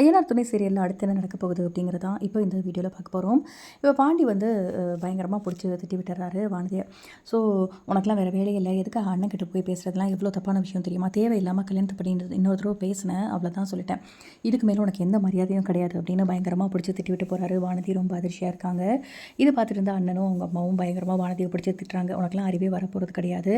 ஐயனார் துணை சீரியலில் அடுத்து என்ன நடக்க போகுது அப்படிங்கிறதான் இப்போ இந்த வீடியோவில் பார்க்க போகிறோம் இப்போ பாண்டி வந்து பயங்கரமாக பிடிச்சி திட்டி விட்டுறாரு வானதியை. ஸோ உனக்குலாம் வேறு வேலை இல்லை. எதுக்காக அண்ணன் கிட்ட போய் பேசுகிறதுலாம் எவ்வளோ தப்பான விஷயம் தெரியுமா? தேவையில்லாமல் கல்யாணத்தை பண்ணி இன்னொரு தடவை பேசினேன் அவ்வளோதான் சொல்லிட்டேன். இதுக்கு மேலே உனக்கு எந்த மரியாதையும் கிடையாது அப்படின்னு பயங்கரமாக பிடிச்சி திட்டி விட்டு போகிறாரு வானதி. ரொம்ப அதிர்ச்சியாக இருக்காங்க. இது பார்த்துட்டு இருந்த அண்ணனும் அவங்க அம்மாவும் பயங்கரமாக வானதியை பிடிச்சி திட்டுறாங்க. உனக்குலாம் அறிவே வரப்போகிறது கிடையாது.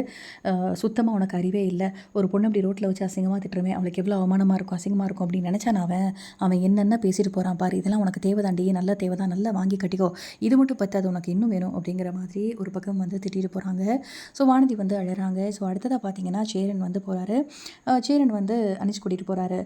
சுத்தமாக உனக்கு அறிவே இல்லை. ஒரு பொண்ணு அப்படி ரோட்டில் வச்சு அசிங்கமாக திட்டுறமே அவளுக்கு எவ்வளோ அவமானமாக இருக்கும் அசிங்கமாக இருக்கும் அப்படின்னு நினச்சான் அவன்? அவன் என்னென்ன பேசிட்டு போகிறான் பாரு இதெல்லாம் உனக்கு தேவைதாண்டி நல்ல தேவை தான் நல்லா வாங்கி கட்டிக்கோ. இது மட்டும் பத்தாது உனக்கு இன்னும் வேணும் அப்படிங்கிற மாதிரி ஒரு பக்கம் வந்து திட்டிட்டு போகிறாங்க ஸோ வானதி வந்து அழகிறாங்க ஸோ அடுத்ததாக பார்த்தீங்கன்னா சேரன் வந்து போகிறாரு சேரன் வந்து அணிச்சு கூட்டிகிட்டு போகிறாரு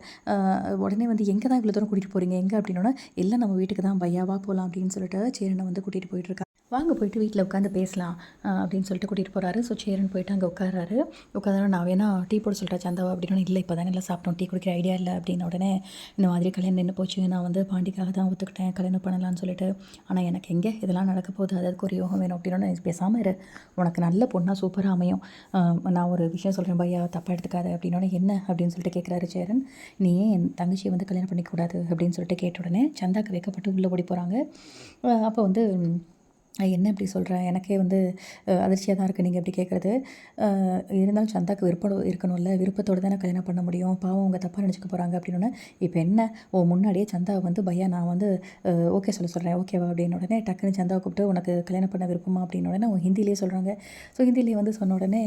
உடனே வந்து எங்கே தான் இவ்வளோ தூரம் கூட்டிகிட்டு போகிறீங்க எங்கே? அப்படின்னா எல்லாம் நம்ம வீட்டுக்கு தான் பையாவா போகலாம் அப்படின்னு சொல்லிட்டு சேரனை வந்து கூட்டிகிட்டு போயிட்டுருக்காங்க வாங்க போயிட்டு வீட்டில் உட்காந்து பேசலாம் அப்படின்னு சொல்லிட்டு கூட்டிகிட்டு போகிறாரு ஸோ சேரன் போயிட்டு அங்கே உட்காராரு உட்காந்து நான் வேணா டீ போட சொல்கிறா சந்தாவா அப்படின்னு இல்லை இப்போ தானே எல்லாம் சாப்பிட்டோம் டீ குடிக்கிற ஐடியா இல்லை அப்படின்ன உடனே இந்த மாதிரி கல்யாணம் நின்று போச்சு நான் வந்து பாண்டிக்காக தான் ஒத்துக்கிட்டேன் கல்யாணம் பண்ணலான்னு சொல்லிட்டு. ஆனால் எனக்கு எங்கே இதெல்லாம் நடக்க போகுது அதுக்கு ஒரு யோகம் வேணும் அப்படின்னு பேசாமல் இரு. உனக்கு நல்ல பொண்ணாக சூப்பராக அமையும். நான் ஒரு விஷயம் சொல்கிறேன் பையா தப்பாக எடுத்துக்காத அப்படின்னோடனே என்ன? அப்படின்னு சொல்லிட்டு கேட்குறாரு சேரன். நீ ஏன் என் தங்கச்சியை வந்து கல்யாணம் பண்ணிக்கூடாது அப்படின்னு சொல்லிட்டு கேட்ட உடனே சந்தாக்கு வைக்கப்பட்டு உள்ளே ஓடி போகிறாங்க அப்போ வந்து என்ன இப்படி சொல்கிறேன் எனக்கே வந்து அதிர்ச்சியாக தான் இருக்குது நீங்கள் இப்படி கேட்குறது இருந்தாலும் சந்தாக்கு விருப்பம் இருக்கணும்ல. விருப்பத்தோடு தானே கல்யாணம் பண்ண முடியும். பாவம் அவங்க தப்பாக நினச்சிக்க போகிறாங்க அப்படின்னு இப்போ என்ன? ஓ முன்னாடியே சந்தா வந்து பையா நான் வந்து ஓகே சொல்ல சொல்கிறேன் ஓகேவா? அப்படின்னு உடனே டக்குன்னு சந்தாவை கூப்பிட்டு உனக்கு கல்யாணம் பண்ண விருப்பமா? அப்படின்னு உடனே அவங்க ஹிந்திலேயே சொல்கிறாங்க ஸோ ஹிந்திலேயே வந்து சொன்ன உடனே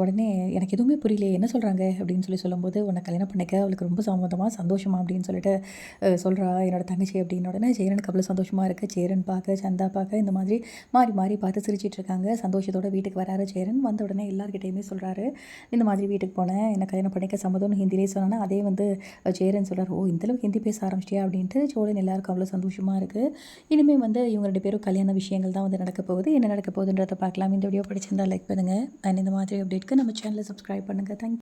உடனே எனக்கு எதுவுமே புரியலையே. என்ன சொல்கிறாங்க அப்படின்னு சொல்லி சொல்லும்போது உன்னை கல்யாணம் பண்ணிக்க அவளுக்கு ரொம்ப சம்மந்தமாக சந்தோஷமா? அப்படின்னு சொல்லிட்டு சொல்கிறா என்னோடய தங்கச்சி அப்படின்னு உடனே சேரனுக்கு அவ்வளோ சந்தோஷமாக இருக்குது சேரன் பார்க்க சந்தா பார்க்க இந்த மாதிரி மாறி மாறி பார்த்து சிரிச்சிட்டு இருக்காங்க சந்தோஷத்தோட வீட்டுக்கு வராரு சேரன். வந்த உடனே எல்லாருக்கிட்டையுமே சொல்கிறாரு இந்த மாதிரி வீட்டுக்கு போனேன். என்ன கல்யாணம் பண்ணிக்க சம்மதம்னு ஹிந்திலே சொன்னேன்னா அதே வந்து சேரன் சொல்கிறார் ஓ இந்தளவுக்கு ஹிந்தி பேச ஆரம்பிச்சிட்டியா? அப்படின்ட்டு சோழன் எல்லாருக்கும் அவ்வளோ சந்தோஷமாக இருக்குது இனிமேல் வந்து இவங்க ரெண்டு பேரும் கல்யாண விஷயங்கள் தான் வந்து நடக்க போகுது. என்ன நடக்க போகுதுன்றதை பார்க்கலாம். இந்த வீடியோ படிச்சிருந்தால் லைக் பண்ணுங்கள் அண்ட் இந்த மாதிரி அப்டேட்க்கு நம்ம சேனலை சப்ஸ்கிரைப் பண்ணுங்கள் தேங்க்